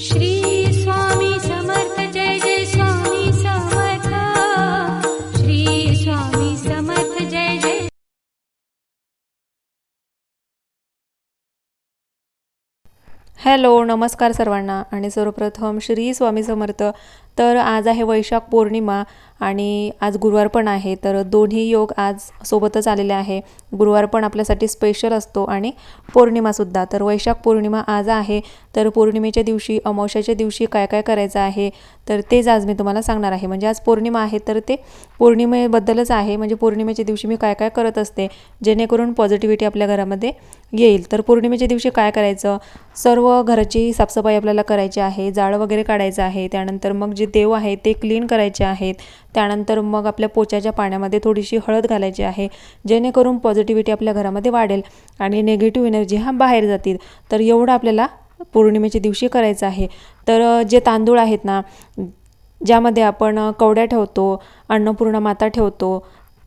श्री स्वामी समर्थ जय जय स्वामी समर्थ। श्री स्वामी समर्थ जय जय हॅलो नमस्कार सर्वांना. आणि सर्वप्रथम श्री स्वामी समर्थ तर आज आहे वैशाख पौर्णिमा आणि आज गुरुवार पण आहे तर दोन्ही योग आज सोबतच आलेले आहे. गुरुवार पण आपल्यासाठी स्पेशल असतो आणि पौर्णिमासुद्धा तर वैशाख पौर्णिमा आज आहे तर पौर्णिमेच्या दिवशी अमावस्याच्या दिवशी काय काय करायचं आहे तर तेच आज मी तुम्हाला सांगणार आहे. म्हणजे आज पौर्णिमा आहे तर ते पौर्णिमेबद्दलच आहे. म्हणजे पौर्णिमेच्या दिवशी मी काय काय करत असते जेणेकरून पॉझिटिव्हिटी आपल्या घरामध्ये येईल. तर पौर्णिमेच्या दिवशी काय करायचं सर्व घराची साफसफाई आपल्याला करायची आहे जाळं वगैरे काढायचं आहे. त्यानंतर मग जे देव आहे ते क्लीन करायचे आहेत. त्यानंतर मग आपल्या पोचाच्या पाण्यामध्ये थोडीशी हळद घालायची आहे. जेणेकरून पॉझिटिव्हिटी आपल्या घरामध्ये वाढेल आणि निगेटिव्ह एनर्जी हा बाहेर जातील. तर एवढं आपल्याला पौर्णिमेच्या दिवशी करायचं आहे. तर जे तांदूळ आहेत ना ज्यामध्ये आपण कवड्या ठेवतो अन्नपूर्णा माता ठेवतो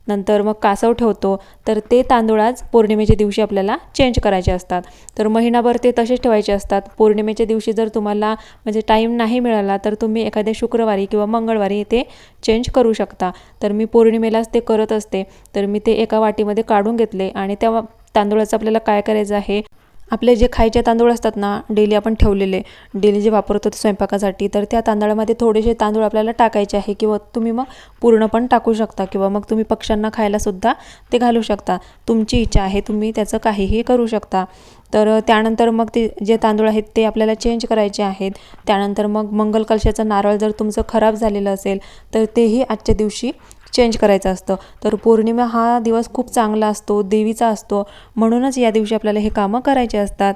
नंतर मग कासव ठेवतो. तर ते तांदूळ आज पौर्णिमेच्या दिवशी आपल्याला चेंज करायचे असतात. तर महिनाभर ते तसेच ठेवायचे असतात. पौर्णिमेच्या दिवशी जर तुम्हाला म्हणजे टाईम नाही मिळाला तर तुम्ही एखाद्या शुक्रवारी किंवा मंगळवारी ते चेंज करू शकता. तर मी पौर्णिमेलाच ते करत असते. तर मी ते एका वाटीमध्ये काढून घेतले आणि त्या तांदूळाचं आपल्याला काय करायचं आहे? आपले जे खायचे तांदूळ असतात ना डेली आपण ठेवलेले डेली जे वापरतो ते स्वयंपाकासाठी तर त्या तांदळामध्ये थोडेसे तांदूळ आपल्याला टाकायचे आहे किंवा तुम्ही मग पूर्ण पण टाकू शकता किंवा मग तुम्ही पक्ष्यांना खायलासुद्धा ते घालू शकता. तुमची इच्छा आहे तुम्ही त्याचं काहीही करू शकता. तर त्यानंतर मग ते जे तांदूळ आहेत ते आपल्याला चेंज करायचे आहेत. त्यानंतर मग मंगल कलशाचं नारळ जर तुमचं खराब झालेलं असेल तर तेही आजच्या दिवशी चेंज करायचं असतं. तर पौर्णिमा हा दिवस खूप चांगला असतो देवीचा असतो. म्हणूनच या दिवशी आपल्याला हे कामं करायचे असतात.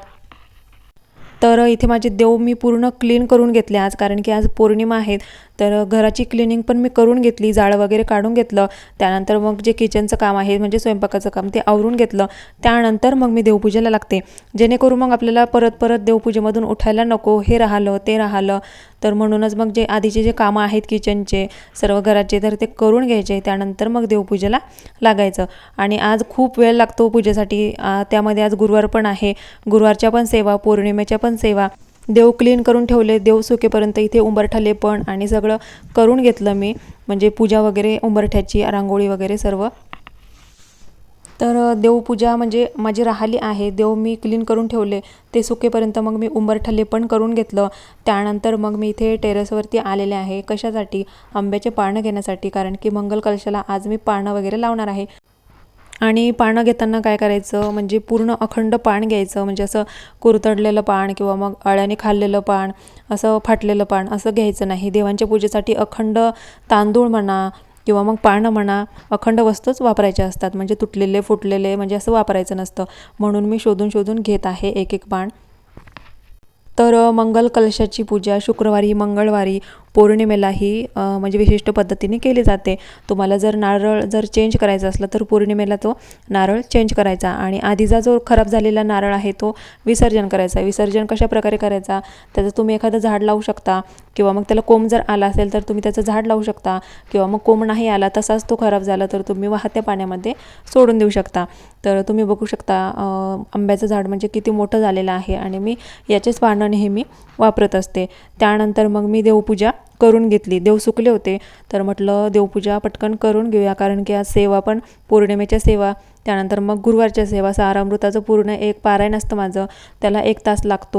तर इथे माझे देव मी पूर्ण क्लीन करून घेतले आज कारण की आज पौर्णिमा आहेत. तर घराची क्लिनिंग पण मी करून घेतली जाळं वगैरे काढून घेतलं. त्यानंतर मग जे किचनचं काम आहे म्हणजे स्वयंपाकाचं काम ते आवरून घेतलं. त्यानंतर मग मी देवपूजेला लागते. जेणेकरून मग आपल्याला परत परत देवपूजेमधून उठायला नको हे राहिलं ते राहिलं. तर म्हणूनच मग जे आधीचे जे कामं आहेत किचनचे सर्व घराचे तर ते करून घ्यायचे. त्यानंतर मग देवपूजेला लागायचं. आणि आज खूप वेळ लागतो पूजेसाठी. त्यामध्ये आज गुरुवार पण आहे. गुरुवारच्या पण सेवा पौर्णिमेच्या पण सेवा. देव क्लीन करून ठेवले. देव सुकेपर्यंत इथे उंबरठाले पण आणि सगळं करून घेतलं मी. म्हणजे पूजा वगैरे उंबरठ्याची रांगोळी वगैरे सर्व तर देवपूजा म्हणजे माझी राहिली आहे. देव मी क्लीन करून ठेवले. ते सुकेपर्यंत मग मी उंबरठले पण करून घेतलं. त्यानंतर मग मी इथे टेरेसवरती आलेले आहे. कशासाठी? आंब्याचे पानं घेण्यासाठी. कारण की मंगल कलशाला आज मी पानं वगैरे लावणार आहे. आणि पानं घेताना काय करायचं? म्हणजे पूर्ण अखंड पान घ्यायचं. म्हणजे असं कुरतडलेलं पान किंवा मग अळ्याने खाल्लेलं पान असं फाटलेलं पान असं घ्यायचं नाही. देवांच्या पूजेसाठी अखंड तांदूळ म्हणा किंवा मग पानं म्हणा अखंड वस्तूच वापरायच्या असतात. म्हणजे तुटलेले फुटलेले म्हणजे असं वापरायचं नसतं. म्हणून मी शोधून शोधून घेत आहे एक एक पान तर मंगल कलशाची पूजा शुक्रवारी मंगळवारी पौर्णिमेलाही म्हणजे विशिष्ट पद्धतीने केली जाते. तुम्हाला जर नारळ जर चेंज करायचा असला तर पौर्णिमेला तो नारळ चेंज करायचा. आणि आधीचा जो खराब झालेला नारळ आहे तो विसर्जन करायचा. विसर्जन कशा प्रकारे करायचा? त्याचं तुम्ही एखादं झाड लावू शकता किंवा मग त्याला कोंब जर आला असेल तर तुम्ही त्याचं झाड लावू शकता. किंवा मग कोंब नाही आला तसाच तो खराब झाला तर तुम्ही वाहत्या पाण्यामध्ये सोडून देऊ शकता. तर तुम्ही बघू शकता आंब्याचं झाड म्हणजे किती मोठं झालेलं आहे. आणि मी याचेच पानं नेहमी वापरत असते. त्यानंतर मग मी देवपूजा करून घेतली. देव सुकले होते. तर म्हटलं देवपूजा पटकन करून घेऊया कारण की आज सेवा पण पौर्णिमेच्या सेवा त्यानंतर मग गुरुवारच्या सेवा सारामृताचं पूर्ण एक पारायण असतं माझं. त्याला एक तास लागतो.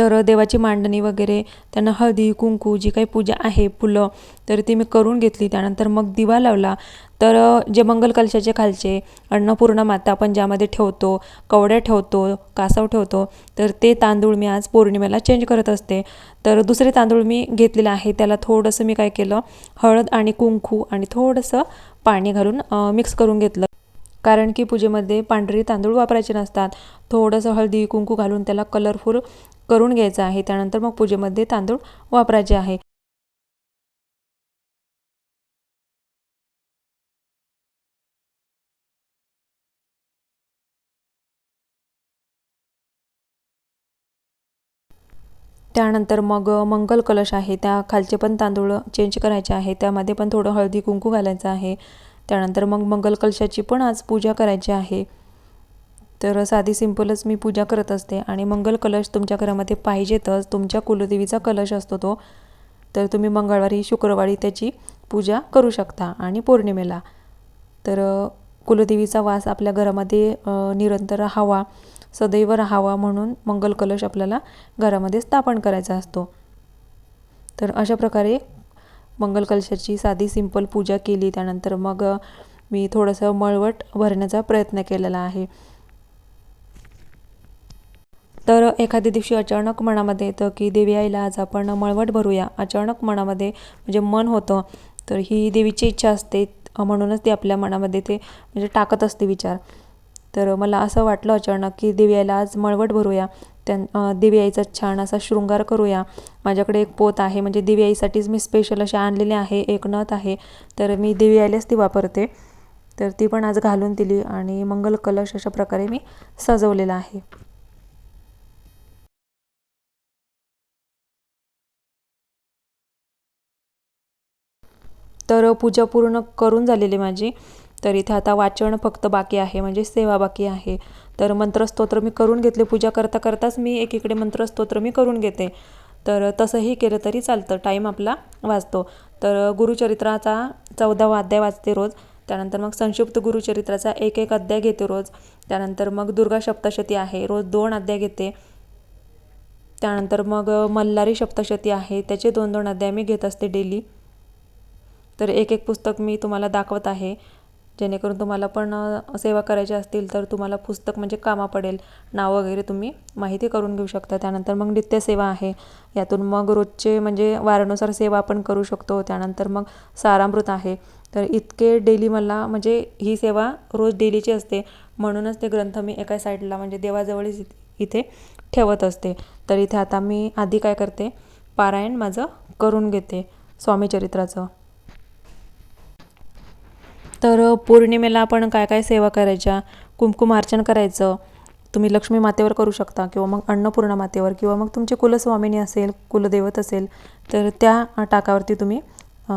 तर देवाची मांडणी वगैरे त्यांना हळदी कुंकू जी काही पूजा आहे फुलं तर ती मी करून घेतली. त्यानंतर मग दिवा लावला. तर जे मंगल कलशाचे खालचे अन्नपूर्णा माता आपण ज्यामध्ये ठेवतो कवड्या ठेवतो कासव ठेवतो तर ते तांदूळ मी आज पौर्णिमेला चेंज करत असते. तर दुसरे तांदूळ मी घेतलेलं आहे. त्याला थोडंसं मी काय केलं हळद आणि कुंकू आणि थोडंसं पाणी घालून मिक्स करून घेतलं. कारण की पूजेमध्ये पांढरी तांदूळ वापरायचे नसतात. थोडंसं हळदी कुंकू घालून त्याला कलरफुल करून घ्यायचं आहे. त्यानंतर मग पूजेमध्ये तांदूळ वापरायचे आहे. त्यानंतर मग मंगल कलश आहे. त्या खालचे पण तांदूळ चेंज करायचे आहे. त्यामध्ये पण थोडं हळदी कुंकू घालायचं आहे. त्यानंतर मग मंगल कलशाची पण आज पूजा करायची आहे. तर साधी सिंपलच मी पूजा करत असते आणि मंगल कलश तुमच्या घरामध्ये पाहिजेतच. तुमच्या कुलदेवीचा कलश असतो तो. तर तुम्ही मंगळवारी शुक्रवारी त्याची पूजा करू शकता आणि पौर्णिमेला. तर कुलदेवीचा वास आपल्या घरामध्ये निरंतर राहावा सदैव राहावा म्हणून मंगल कलश आपल्याला घरामध्ये स्थापन करायचा असतो. तर अशा प्रकारे मंगल कलशाची साधी सिंपल पूजा केली. त्यानंतर मग मी थोडंसं मळवट भरण्याचा प्रयत्न केलेला आहे. तर एखाद्या दिवशी अचानक मनामध्ये येतं की देवी आईला आज आपण मळवट भरूया. अचानक मनामध्ये म्हणजे मन होतं तर ही देवीची इच्छा असते. म्हणूनच ती आपल्या मनामध्ये ते म्हणजे टाकत असते विचार. तर मला असं वाटलं अचानक की दिव्याला आईला आज मळवट भरूया. त्यां दिव्याईचा आईचा छान असा शृंगार करूया. माझ्याकडे एक पोत आहे म्हणजे दिव्याईसाठीच आईसाठीच मी स्पेशल असे आणलेले आहे एक नथ आहे. तर मी देवी आईलाच ती वापरते. तर ती पण आज घालून दिली आणि मंगल कलश अशा प्रकारे मी सजवलेला आहे. तर पूजा पूर्ण करून झालेली माझी. तर इथे आता वाचन फक्त बाकी आहे म्हणजे सेवा बाकी आहे. तर मंत्रस्तोत्र मी करून घेतले पूजा करता करताच मी एकीकडे मंत्रस्तोत्र मी करून घेते. तर तसंही केलं तरी चालतं टाईम आपला वाचतो. तर गुरुचरित्राचा चौदावा अध्याय वाचते रोज त्यानंतर मग संक्षिप्त गुरुचरित्राचा एक एक अध्याय घेते रोज त्यानंतर मग दुर्गा सप्तशती आहे रोज दोन अध्याय घेते. त्यानंतर मग मल्हारी सप्तशती आहे त्याचे दोन दोन अध्याय मी घेत असते डेली. तर एक एक पुस्तक मी तुम्हाला दाखवत आहे. जेणेकरून तुम्हाला पण सेवा करायची असतील तर तुम्हाला पुस्तक म्हणजे कामा पडेल. नाव वगैरे तुम्ही माहिती करून घेऊ शकता. त्यानंतर मग नित्यसेवा आहे. यातून मग रोजचे म्हणजे वारानुसार सेवा आपण करू शकतो. त्यानंतर मग सारामृत आहे. तर इतके डेली मला म्हणजे ही सेवा रोज डेलीची असते. म्हणूनच ते ग्रंथ मी एका साईडला म्हणजे देवाजवळच इथे ठेवत असते. तर इथे आता मी आधी काय करते? पारायण माझं करून घेते. स्वामीचरित्राचं तर पौर्णिमेला आपण काय काय सेवा करायच्या? कुंकुमार्चन करायचं. तुम्ही लक्ष्मी मातेवर करू शकता किंवा मग अन्नपूर्णा मातेवर किंवा मग तुमचे कुलस्वामिनी असेल कुलदैवत असेल तर त्या टाकावरती तुम्ही अ,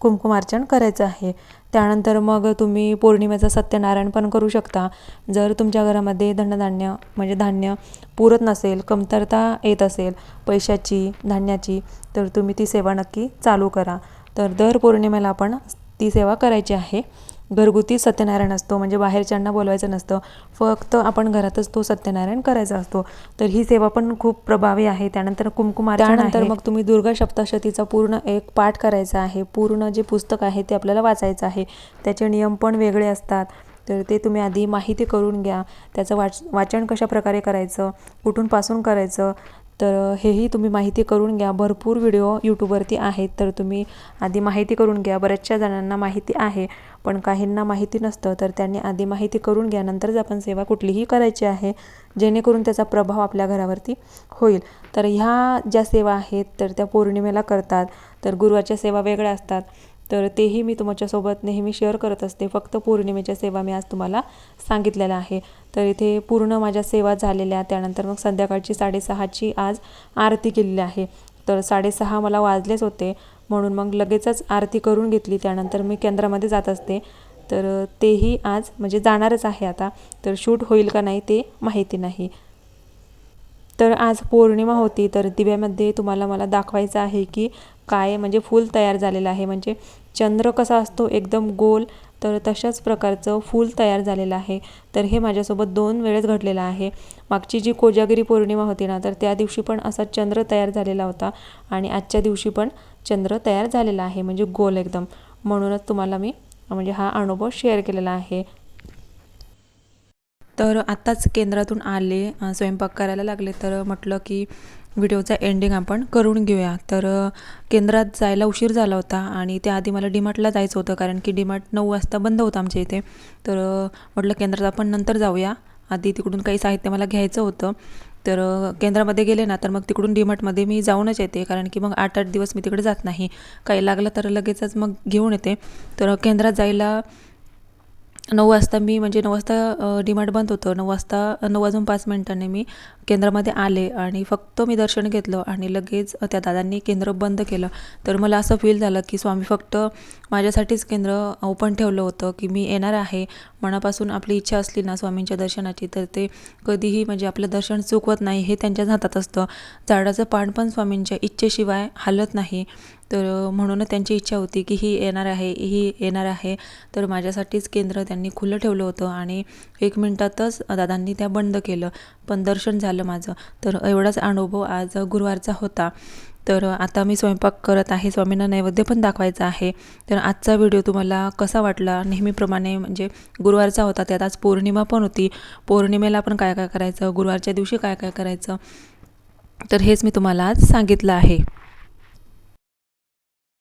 कुंकुमार्चन करायचं आहे. त्यानंतर मग तुम्ही पौर्णिमेचा सत्यनारायण पण करू शकता. जर तुमच्या घरामध्ये धनधान्य म्हणजे धान्य पुरत नसेल कमतरता येत असेल पैशाची धान्याची तर तुम्ही ती सेवा नक्की चालू करा. तर दर पौर्णिमेला आपण ती सेवा करायची आहे. घरगुती सत्यनारायण असतो म्हणजे बाहेरच्यांना बोलवायचं नसतं. फक्त आपण घरातच तो सत्यनारायण करायचा असतो. तर ही सेवा पण खूप प्रभावी आहे. त्यानंतर कुंकुमार्चन त्यानंतर मग तुम्ही दुर्गा सप्तशतीचा पूर्ण एक पाठ करायचा आहे. पूर्ण जे पुस्तक आहे ते आपल्याला वाचायचं आहे. त्याचे नियम पण वेगळे असतात. तर ते तुम्ही आधी माहिती करून घ्या. त्याचं वाच वाचन कशा प्रकारे करायचं कुठूनपासून करायचं? तर हेही तुम्ही माहिती करून घ्या. भरपूर व्हिडिओ यूट्यूबवरती आहेत. तर तुम्ही आधी माहिती करून घ्या. बऱ्याचशा जणांना माहिती आहे पण काहींना माहिती नसतं. तर त्यांनी आधी माहिती करून घ्या. नंतरच आपण सेवा कुठलीही करायची आहे जेणेकरून त्याचा प्रभाव आपल्या घरावरती होईल. तर ह्या ज्या सेवा आहेत तर त्या पौर्णिमेला करतात. तर गुरुवारच्या सेवा वेगळ्या असतात. तर तेही मी तुमच्यासोबत नेहमी शेअर करत असते. फक्त पौर्णिमेच्या सेवा मी आज तुम्हाला सांगितलेल्या आहे. तर इथे पूर्ण माझ्या सेवा झालेल्या त्यानंतर मग संध्याकाळची साडेसहाची आज आरती केलेली आहे. तर साडेसहा मला वाजलेच होते म्हणून मग लगेचच आरती करून घेतली. त्यानंतर मी केंद्रामध्ये जात असते. तर तेही आज म्हणजे जाणारच आहे आता. तर शूट होईल का नाही ते माहिती नाही. तर आज पौर्णिमा होती. तर दिव्यामध्ये तुम्हाला मला दाखवायचं आहे की काय म्हणजे फूल तयार झालेलं आहे. म्हणजे चंद्र कसा असतो? एकदम गोल. तर तशाच प्रकारचं फूल तयार झालेलं आहे. तर हे माझ्यासोबत दोन वेळेस घडलेलं आहे. मागची जी कोजागिरी पौर्णिमा होती ना तर त्या दिवशी पण असा चंद्र तयार झालेला होता आणि आजच्या दिवशी पण चंद्र तयार झालेला आहे म्हणजे गोल एकदम. म्हणूनच तुम्हाला मी म्हणजे हा अनुभव शेअर केलेला आहे. तर आत्ताच केंद्रातून आले स्वयंपाक करायला लागले. तर म्हटलं की व्हिडिओचा एंडिंग आपण करून घेऊया. तर केंद्रात जायला उशीर झाला होता आणि त्याआधी मला डीमार्टला जायचं होतं कारण की डीमार्ट नऊ वाजता बंद होतं आमच्या इथे. तर म्हटलं केंद्रात आपण नंतर जाऊया. आधी तिकडून काही साहित्य मला घ्यायचं होतं. तर केंद्रामध्ये गेले ना तर मग तिकडून डीमार्टमध्ये मी जाऊनच येते कारण की मग आठ आठ दिवस मी तिकडे जात नाही. काही लागलं तर लगेचच मग घेऊन येते. तर केंद्रात जायला नऊ वाजता मी म्हणजे नऊ वाजता डिमार्ट बंद होतं. नऊ वाजता नऊ वाजून पाच मिनिटांनी मी केंद्रामध्ये आले आणि फक्त मी दर्शन घेतलं आणि लगेच त्या दादांनी केंद्र बंद केलं. तर मला असं फील झालं की स्वामी फक्त माझ्यासाठीच केंद्र ओपन ठेवलं होतं की मी येणार आहे. मनापासून आपली इच्छा असली ना स्वामींच्या दर्शनाची तर ते कधीही म्हणजे आपलं दर्शन चुकवत नाही हे त्यांच्याच हातात असतं. झाडाचं पान पण स्वामींच्या इच्छेशिवाय हालत नाही. तर म्हणून त्यांची इच्छा होती की ही येणार आहे ही येणार आहे. तर माझ्यासाठीच केंद्र त्यांनी खुलं ठेवलं होतं आणि एक मिनटातच दादांनी त्या बंद केलं. पण दर्शन झालं माझं. तर एवढाच अनुभव आज गुरुवारचा होता. तर आता मी स्वयंपाक करत आहे. स्वामींना नैवेद्य पण दाखवायचा आहे. तर आजचा व्हिडिओ तुम्हाला कसा वाटला? नेहमीप्रमाणे म्हणजे गुरुवारचा होता त्यात आज पौर्णिमा पण होती. पौर्णिमेला पण काय काय करायचं? गुरुवारच्या दिवशी काय काय करायचं? तर हेच मी तुम्हाला आज सांगितलं आहे.